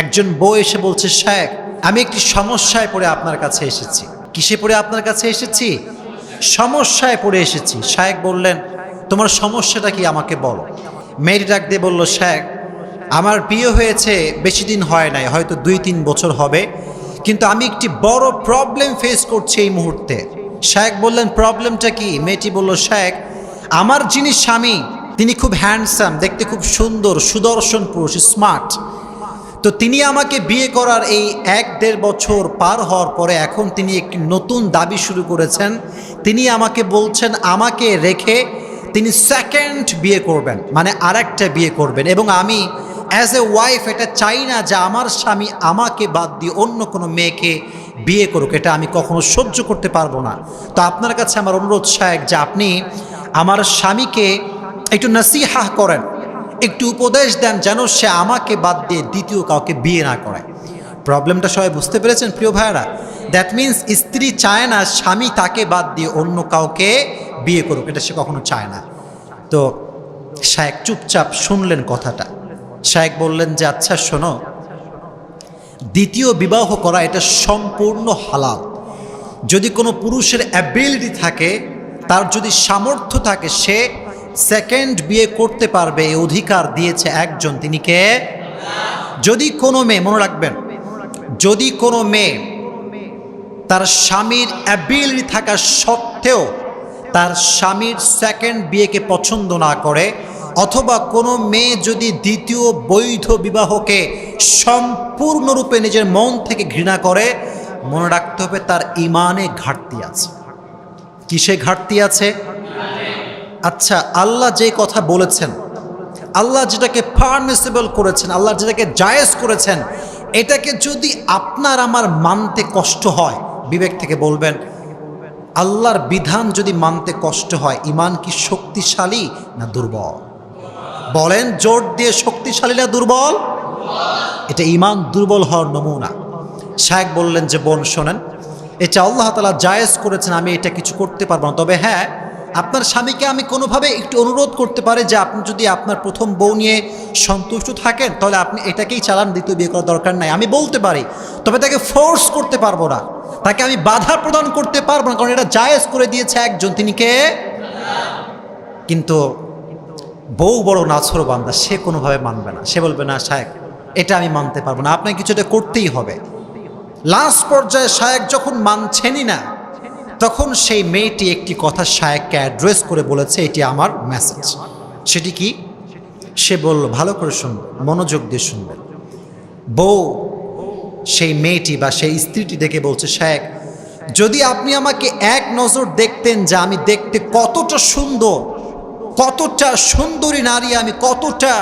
একজন বউ এসে বলছে শেখ আমি একটি সমস্যায় পড়ে আপনার কাছে এসেছি। কিসে পড়ে আপনার কাছে এসেছি? সমস্যায় পড়ে এসেছি। শায়েক বললেন, তোমার সমস্যাটা কি আমাকে বলো। মেয়েটি ডাক দিয়ে বলল শেখ আমার বিয়ে হয়েছে, বেশি দিন হয় নাই, হয়তো দুই তিন বছর হবে, কিন্তু আমি একটি বড় প্রবলেম ফেস করছি এই মুহূর্তে। শেখ বললেন প্রবলেমটা কি? মেয়েটি বলল শেখ আমার যিনি স্বামী, তিনি খুব হ্যান্ডসাম দেখতে খুব সুন্দর, সুদর্শন পুরুষ স্মার্ট তো তিনি আমাকে বিয়ে করার এই এক দেড় বছর পার হওয়ার পরে এখন তিনি একটি নতুন দাবি শুরু করেছেন। তিনি আমাকে বলছেন, আমাকে রেখে তিনি সেকেন্ড বিয়ে করবেন মানে আরেকটা বিয়ে করবেন। এবং আমি অ্যাজ এ ওয়াইফ এটা চাই না যে আমার স্বামী আমাকে বাদ দিয়ে অন্য কোনো মেয়েকে বিয়ে করুক, এটা আমি কখনো সহ্য করতে পারব না। তো আপনার কাছে আমার অনুরোধ সাহেব যে আপনি আমার স্বামীকে একটু নাসিহা করেন। একটু উপদেশ দেন যেন সে আমাকে বাদ দিয়ে দ্বিতীয় কাউকে বিয়ে না করে প্রবলেমটা সবাই বুঝতে পেরেছেন, প্রিয় ভাইয়েরা? দ্যাট মিন্স স্ত্রী চায় না স্বামী তাকে বাদ দিয়ে অন্য কাউকে বিয়ে করুক। এটা সে কখনো চায় না। তো শায়েক চুপচাপ শুনলেন কথাটা। শায়েক বললেন যে আচ্ছা শোনো। দ্বিতীয় বিবাহ করা এটা সম্পূর্ণ হালাল। যদি কোনো পুরুষের অ্যাবিলিটি থাকে, তার যদি সামর্থ্য থাকে, সে সেকেন্ড বিয়ে করতে পারবে অধিকার দিয়েছে একজন। তিনি কে? যদি কোনো মেয়ে, মনে রাখবেন, যদি কোনো মেয়ে তার স্বামীর অ্যাবিলিটি থাকা সত্ত্বেও তার স্বামীর সেকেন্ড বিয়েকে পছন্দ না করে, অথবা কোনো মেয়ে যদি দ্বিতীয় বৈধ বিবাহকে সম্পূর্ণরূপে নিজের মন থেকে ঘৃণা করে, মনে রাখতে হবে তার ইমানে ঘাটতি আছে। কিসে ঘাটতি আছে? আচ্ছা আল্লাহ যে কথা বলেছেন, আল্লাহ যেটাকে পারমিসিবল করেছেন, আল্লাহ যেটাকে জায়েজ করেছেন, এটাকে যদি আপনার আমার মানতে কষ্ট হয়, বিবেক থেকে বলবেন, আল্লাহর বিধান যদি মানতে কষ্ট হয় ইমান কি শক্তিশালী না দুর্বল? বলেন, জোর দিয়ে শক্তিশালী না দুর্বল? এটা ইমান দুর্বল হওয়ার নমুনা। শায়েক বললেন যে, বোন, শোনেন, এটা আল্লাহ তালা জায়েজ করেছেন, আমি এটা কিছু করতে পারব না। তবে হ্যাঁ আপনার স্বামীকে আমি কোনোভাবে একটু অনুরোধ করতে পারি যে আপনি যদি আপনার প্রথম বউ নিয়ে সন্তুষ্ট থাকেন, তাহলে আপনি এটাকেই চালান, দ্বিতীয় বিয়ে করার দরকার নাই। আমি বলতে পারি, তবে তাকে ফোর্স করতে পারব না। তাকে আমি বাধা প্রদান করতে পারব না, কারণ এটা জায়েজ করে দিয়েছে একজন। তিনি কে? কিন্তু বউ বড় নাছর বান্দা, সে কোনোভাবে মানবে না। সে বলবে, না, শায়েক, এটা আমি মানতে পারব না। আপনাকে কিছু এটা করতেই হবে। লাস্ট পর্যায়ে শায়েক যখন মানছেনই না তখন সেই মেয়েটি একটি কথা শায়েককে অ্যাড্রেস করে বলেছে, এটি আমার মেসেজ। সেটি কি? সে বলল, ভালো করে শুনবে মনোযোগ দিয়ে শুনবেন। বউ সেই মেয়েটি বা সেই স্ত্রীটি দেখে বলছে, শায়েক, যদি আপনি আমাকে এক নজর দেখতেন যে আমি দেখতে কতটা সুন্দর, কতটা সুন্দরী নারী আমি, কতটা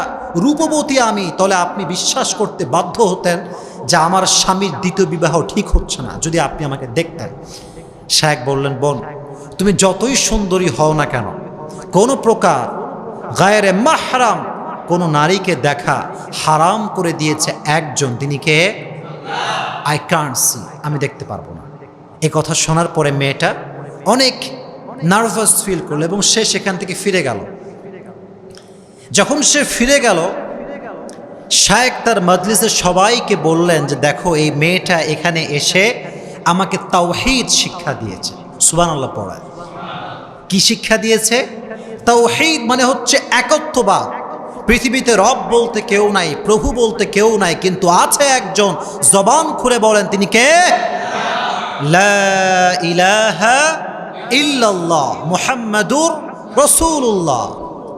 রূপবতী আমি, তাহলে আপনি বিশ্বাস করতে বাধ্য হতেন যে আমার স্বামীর দ্বিতীয় বিবাহ ঠিক হচ্ছে না, যদি আপনি আমাকে দেখতেন। শেখ বললেন, বোন, তুমি যতই সুন্দরী হও না কেন, কোনো প্রকার গায়ের মাহারাম কোনো নারীকে দেখা হারাম করে দিয়েছে একজন, তিনি কে? আই কান্ট সি আমি দেখতে পারব না। এ কথা শোনার পরে মেয়েটা অনেক নার্ভাস ফিল করল এবং সে সেখান থেকে ফিরে গেল। যখন সে ফিরে গেল শায়েক তার মজলিসের সবাইকে বললেন যে, দেখো, এই মেয়েটা এখানে এসে আমাকে তাওহিদ শিক্ষা দিয়েছে। সুবান আল্লাহ পড়ায়। কি শিক্ষা দিয়েছে? তাওহিদ মানে হচ্ছে একত্ববাদ। পৃথিবীতে রব বলতে কেউ নাই, প্রভু বলতে কেউ নাই, কিন্তু আছে একজন জবান খুলে বলেন, তিনি কে? ইল্লাল্লাহ মুহাম্মাদুর রসুল্লাহ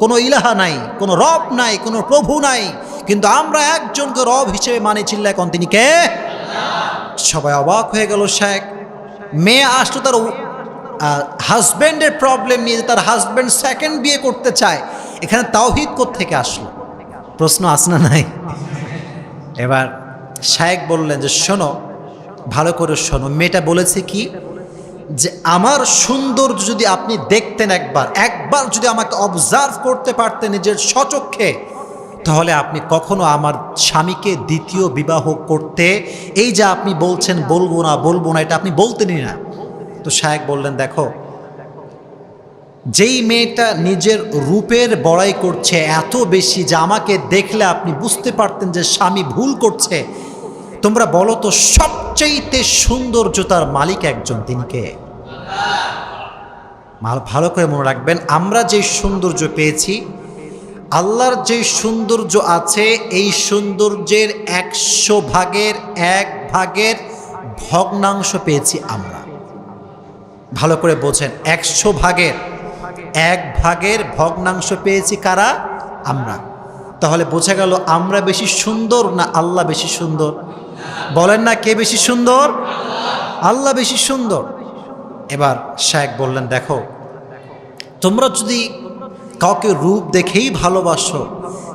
কোনো ইলাহা নাই, কোনো রব নাই, কোনো প্রভু নাই, কিন্তু আমরা একজনকে রব হিসেবে মানি চিল্লা এখন তিনি কে? সবাই অবাক হয়ে গেল শেখ। মেয়ে আসলো তার হাজব্যান্ডের প্রবলেম নিয়ে তার হাজব্যান্ড সেকেন্ড বিয়ে করতে চায়। এখানে তাওহিদ থেকে আসলো? প্রশ্ন আস না নাই? এবার শায়েক বললেন যে, শোনো, ভালো করে শোনো। মেয়েটা বলেছে কি? যে আমার সৌন্দর্য যদি আপনি দেখতেন একবার একবার যদি আমাকে অবজার্ভ করতে পারতেন নিজের সচক্ষে তাহলে আপনি কখনো আমার স্বামীকে দ্বিতীয় বিবাহ করতে, এই যে আপনি বলছেন বলব না বলব না, এটা আপনি বলতেনই না। তো শায়েক বললেন, দেখো, যেই মেয়েটা নিজের রূপের বড়াই করছে এত বেশি যে আমাকে দেখলে আপনি বুঝতে পারতেন যে স্বামী ভুল করছে, তোমরা বলো তো সবচাইতে সৌন্দর্যতার মালিক একজন তিনিকে ভালো করে মনে রাখবেন, আমরা যে সৌন্দর্য পেয়েছি আল্লাহর যে সৌন্দর্য আছে, এই সৌন্দর্যের একশো ভাগের এক ভাগের ভগ্নাংশ পেয়েছি আমরা। ভালো করে বোঝেন, একশো ভাগের এক ভাগের ভগ্নাংশ পেয়েছি কারা? আমরা। তাহলে বোঝা গেল আমরা বেশি সুন্দর না আল্লাহ বেশি সুন্দর? বলেন না কে বেশি সুন্দর? আল্লাহ বেশি সুন্দর। এবার শেখ বললেন, দেখো, তোমরা যদি কাউকে রূপ দেখেই ভালোবাসো,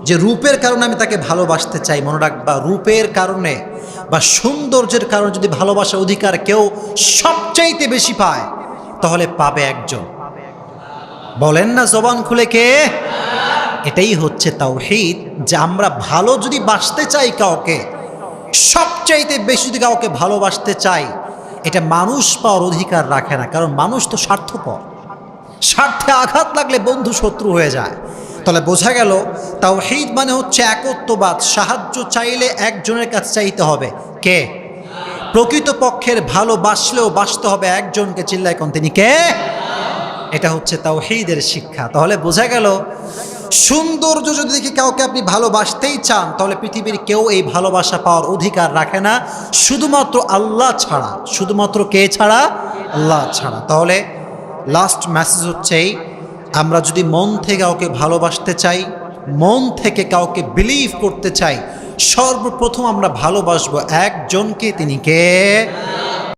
যে রূপের কারণে আমি তাকে ভালোবাসতে চাই। মনে রাখবা, রূপের কারণে বা সৌন্দর্যের কারণে যদি ভালোবাসার অধিকার কেউ সবচাইতে বেশি পায়, তাহলে পাবে একজন। বলেন না জবান খুলে কে? এটাই হচ্ছে তাওহীদ, যে আমরা ভালো যদি বাসতে চাই কাউকে, সবচাইতে বেশি যদি কাউকে ভালোবাসতে চাই, এটা মানুষ পাওয়ার অধিকার রাখে না, কারণ মানুষ তো স্বার্থপর। স্বার্থে আঘাত লাগলে বন্ধু শত্রু হয়ে যায়। তাহলে বোঝা গেল, তাওহীদ মানে হচ্ছে একত্ববাদ, সাহায্য চাইলে একজনের কাছে চাইতে হবে। কে? প্রকৃত প্রকৃতপক্ষের ভালোবাসলেও বাসতে হবে একজনকে, চিল্লায় কোন তিনি কে? এটা হচ্ছে তাওহীদের শিক্ষা। তাহলে বোঝা গেল, সৌন্দর্য যদি দেখি কাউকে আপনি ভালোবাসতেই চান, তাহলে পৃথিবীর কেউ এই ভালোবাসা পাওয়ার অধিকার রাখে না। শুধুমাত্র আল্লাহ ছাড়া। শুধুমাত্র কে ছাড়া? আল্লাহ ছাড়া। তাহলে লাস্ট মেসেজ হচ্ছে এই, আমরা যদি মন থেকে কাউকে ভালোবাসতে চাই মন থেকে কাউকে বিলিভ করতে চাই সর্বপ্রথম আমরা ভালোবাসবো একজনকে তিনি কে?